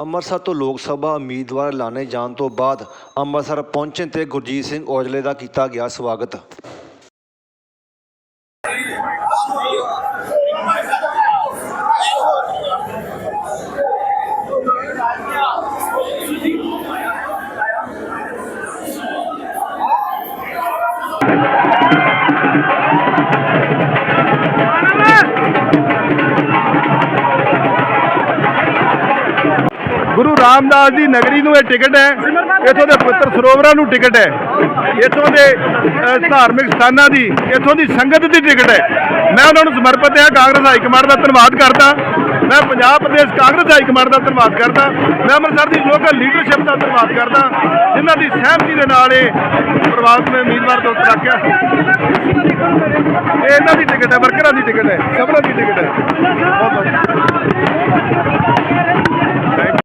ਅੰਮ੍ਰਿਤਸਰ ਤੋਂ ਲੋਕ ਸਭਾ ਉਮੀਦਵਾਰ ਐਲਾਨੇ ਜਾਣ ਤੋਂ ਬਾਅਦ ਅੰਮ੍ਰਿਤਸਰ ਪਹੁੰਚਣ ਤੇ ਗੁਰਜੀਤ ਸਿੰਘ ਔਜਲੇ ਦਾ ਕੀਤਾ ਗਿਆ ਸਵਾਗਤ। ਗੁਰੂ ਰਾਮਦਾਸ ਦੀ ਨਗਰੀ ਨੂੰ ਇਹ ਟਿਕਟ ਹੈ। ਇੱਥੋਂ ਦੇ ਪਵਿੱਤਰ ਸਰੋਵਰਾਂ ਨੂੰ ਟਿਕਟ ਹੈ। ਇੱਥੋਂ ਦੇ ਧਾਰਮਿਕ ਸਥਾਨਾਂ ਦੀ, ਇੱਥੋਂ ਦੀ ਸੰਗਤ ਦੀ ਟਿਕਟ ਹੈ। ਮੈਂ ਉਹਨਾਂ ਨੂੰ ਸਮਰਪਿਤ ਹਾਂ, ਕਾਂਗਰਸ ਹਾਈ ਕਮਾਂਡ ਦਾ ਧੰਨਵਾਦ ਕਰਦਾ। ਮੈਂ ਪੰਜਾਬ ਪ੍ਰਦੇਸ਼ ਕਾਂਗਰਸ ਹਾਈ ਕਮਾਂਡ ਦਾ ਧੰਨਵਾਦ ਕਰਦਾ। ਮੈਂ ਅੰਮ੍ਰਿਤਸਰ ਦੀ ਲੋਕਲ ਲੀਡਰਸ਼ਿਪ ਦਾ ਧੰਨਵਾਦ ਕਰਦਾ। ਜਿਨ੍ਹਾਂ ਦੀ ਸਹਿਮਤੀ ਦੇ ਨਾਲ ਇਹ ਪ੍ਰਵਾਸ ਮੈਂ ਉਮੀਦਵਾਰ ਤੋਂ ਰੱਖਿਆ। ਇਹ ਇਹਨਾਂ ਦੀ ਟਿਕਟ ਹੈ, ਵਰਕਰਾਂ ਦੀ ਟਿਕਟ ਹੈ, ਸਭਨਾਂ ਦੀ ਟਿਕਟ ਹੈ।